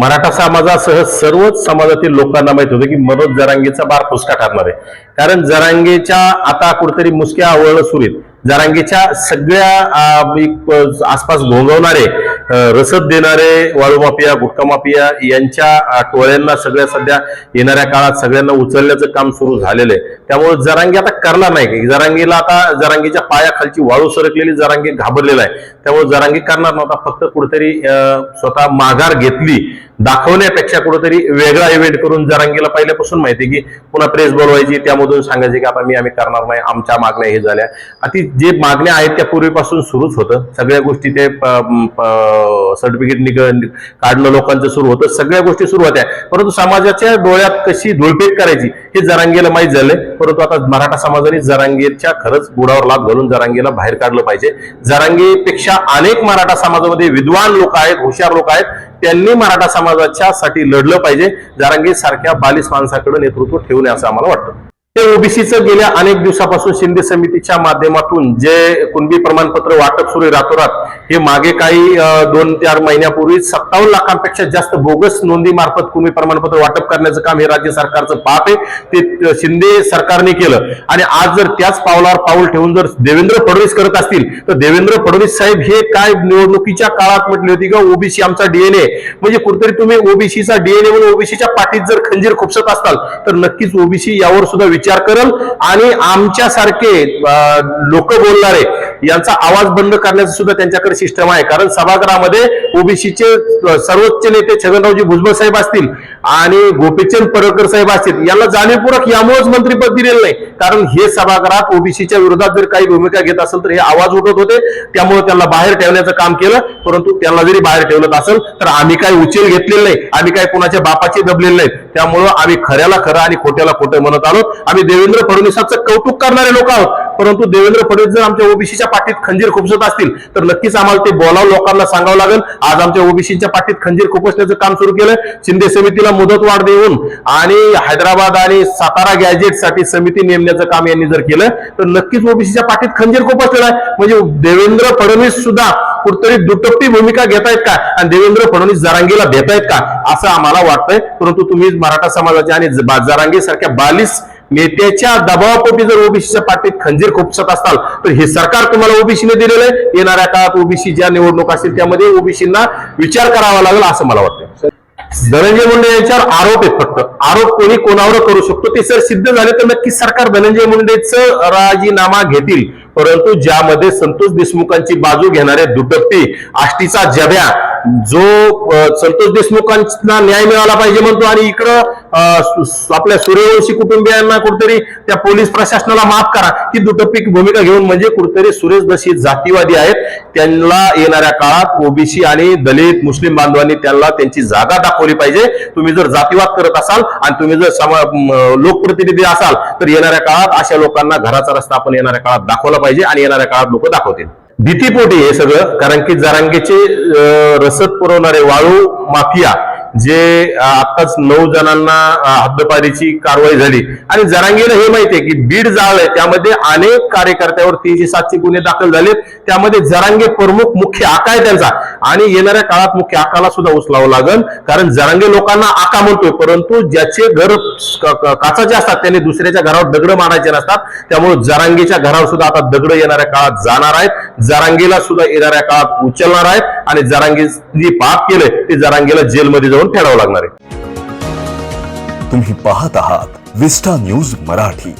मराठा समाजासह सर्वच समाजातील लोकांना माहीत होतं की मनोज जरांगेचा बार फुसका ठरणार आहे. कारण जरांगेच्या आता कुठेतरी मुसक्या आवळणं सुरू आहेत. जरांगेच्या सगळ्या आसपास घोंगवणारे रसद देणारे वाळू माफिया गुटखा माफिया यांच्या टोळ्यांना सगळ्या सध्या येणाऱ्या काळात सगळ्यांना उचलण्याचं काम सुरू झालेलं आहे. त्यामुळे जरांगी आता करणार नाही की जरांगीला आता जरांगीच्या पायाखालची वाळू सरकलेली जरांगी घाबरलेला आहे. त्यामुळे जरांगी करणार नव्हता. फक्त कुठेतरी स्वतः माघार घेतली. दाखवण्यापेक्षा कुठेतरी वेगळा इव्हेंट करून जरांगीला पहिल्यापासून माहिती आहे की पुन्हा प्रेस बोलवायची. त्यामधून सांगायचे की आता मी आम्ही करणार नाही. आमच्या मागण्या हे झाल्या. आता जे मागण्या आहेत त्या पूर्वीपासून सुरूच होतं. सगळ्या गोष्टी ते सर्टिफिकेट निघ काढणं लोकांचं सुरू होतं सगळ्या गोष्टी सुरू होत्या. परंतु समाजाच्या डोळ्यात कशी धुळपेट करायची हे जरांगेला माहीत झालंय. परंतु आता मराठा समाजाने जरांगीच्या खरंच बुडावर लाभ घालून जरांगीला बाहेर काढलं पाहिजे. जरांगेपेक्षा अनेक मराठा समाजामध्ये विद्वान लोक आहेत हुशार लोक आहेत त्यांनी मराठा समाजाच्या साठी लढलं पाहिजे. जरांगे सारख्या बालिस माणसाकडे नेतृत्व ठेवणे असं आम्हाला वाटतं. ते ओबीसीचं गेल्या अनेक दिवसापासून शिंदे समितीच्या माध्यमातून जे कुणबी प्रमाणपत्र वाटप सुरू आहे रातोरात हे मागे काही दोन चार महिन्यापूर्वी सत्तावन्न लाखांपेक्षा जास्त बोगस नोंदी मार्फत कुणबी प्रमाणपत्र वाटप करण्याचं काम हे राज्य सरकारचं पाप आहे. ते शिंदे सरकारने केलं. आणि आज जर त्याच पावलावर पाऊल ठेवून जर देवेंद्र फडणवीस करत असतील तर देवेंद्र फडणवीस साहेब हे काय निवडणुकीच्या काळात म्हटली होती का ओबीसी आमचा डीएनए म्हणजे कुठेतरी तुम्ही ओबीसीचा डीएनए म्हणून ओबीसीच्या पाठीत जर खंजीर खुपसत असाल तर नक्कीच ओबीसी यावर सुद्धा विचार करल आणि आमच्यासारखे लोक बोलणारे यांचा आवाज बंद करण्याचं सुद्धा त्यांच्याकडे सिस्टम आहे. कारण सभागृहामध्ये ओबीसीचे सर्वोच्च नेते छगनरावजी भुजबळ साहेब असतील आणि गोपीचंद परळकर साहेब असतील यांना जाणीवपूर्वक यामुळेच मंत्रीपद दिलेलं नाही. कारण हे सभागृहात ओबीसीच्या विरोधात जर काही भूमिका घेत असेल तर हे आवाज उठत होते. त्यामुळे त्यांना बाहेर ठेवण्याचं काम केलं परंतु त्यांना जरी बाहेर ठेवलं असेल तर आम्ही काही उचल घेतलेलं नाही. आम्ही काही कुणाच्या बापाचे दबलेले नाहीत. त्यामुळं आम्ही खऱ्याला खरं आणि खोट्याला खोटं म्हणत आलो. आम्ही देवेंद्र फडणवीसांचं कौतुक करणारे लोक आहोत. परंतु देवेंद्र फडणवीस जर आमच्या ओबीसीच्या पाठीत खंजीर खुपसत असतील तर नक्कीच आम्हाला ते बोलावं लोकांना सांगावं लागेल. आज आमच्या ओबीसीच्या पाठीत खंजीर खुपसण्याचं काम सुरू केलं शिंदे समितीला मुदत वाढ देऊन आणि हैदराबाद आणि सातारा गॅजेटसाठी समिती नेमण्याचं काम यांनी जर केलं तर नक्कीच ओबीसीच्या पाठीत खंजीर खुपसलेला आहे. म्हणजे देवेंद्र फडणवीस सुद्धा कुठतरी दुटप्पी भूमिका घेतायत का? आणि देवेंद्र फडणवीस जारांगीला देतायत का? असं आम्हाला वाटतंय. परंतु तुम्ही मराठा समाजाच्या आणि जरांगी सारख्या बालिश नेत्याच्या दबावापोटी जर ओबीसीच्या पाठीत खंजीर खुपसत असाल तर हे सरकार तुम्हाला ओबीसीने दिलेलं आहे. येणाऱ्या काळात ओबीसी ज्या निवडणूक असतील त्यामध्ये ओबीसींना विचार करावा लागेल असं मला वाटतं धनंजय मुंडे यांच्यावर आरोप आहेत फक्त. आरोप कोणी कोणावर करू शकतो ते सर सिद्ध झाले तर नक्कीच सरकार धनंजय मुंडेचं राजीनामा घेतील. परंतु ज्यामध्ये संतोष देशमुखांची बाजू घेणारे दुटप्पी आष्टीचा जब्या जो संतोष देशमुखांना न्याय मिळाला पाहिजे म्हणतो आणि इकडं अं, आपल्या सूर्यवंशी कुटुंबियांना कुठेतरी त्या पोलीस प्रशासनाला माफ करा. ही दुटप्पी भूमिका घेऊन म्हणजे कुठेतरी सुरेश दशी जातीवादी आहेत. त्यांना येणाऱ्या काळात ओबीसी आणि दलित मुस्लिम बांधवांनी त्यांना त्यांची जागा दाखवली पाहिजे. तुम्ही जर जातीवाद करत असाल आणि तुम्ही जर समा लोकप्रतिनिधी असाल तर येणाऱ्या काळात अशा लोकांना घराचा रस्ता आपण येणाऱ्या काळात दाखवला पाहिजे आणि येणाऱ्या काळात लोक दाखवतील. भीतीपोटी हे सगळं. कारण की जरांगेचे रसद पुरवणारे वाळू माफिया जे आताच आत्ताच नऊ जणांना हद्दपारीची कारवाई झाली. आणि जरांगीला हे माहिती आहे की बीड जाळलंय त्यामध्ये अनेक कार्यकर्त्यावर तीनशे सातशे गुन्हे दाखल झालेत. त्यामध्ये जरांगे प्रमुख मुख्य आका आहे त्यांचा. आणि येणाऱ्या काळात मुख्य आकाला सुद्धा उचलावं लागेल. कारण जरांगे लोकांना आका म्हणतोय. परंतु ज्याचे घर काचाचे असतात त्यांनी दुसऱ्याच्या घरावर दगड मारायचे नसतात. त्यामुळे जरांगेच्या घरावर सुद्धा आता दगड येणाऱ्या काळात जाणार आहेत. जरांगीला सुद्धा येणाऱ्या काळात उचलणार आहेत आणि जरांगे जे पाप केलंय ते जरांगीला जेलमध्ये जाऊन फेडावं लागणार आहे. तुम्ही पाहत आहात विस्टा न्यूज मराठी.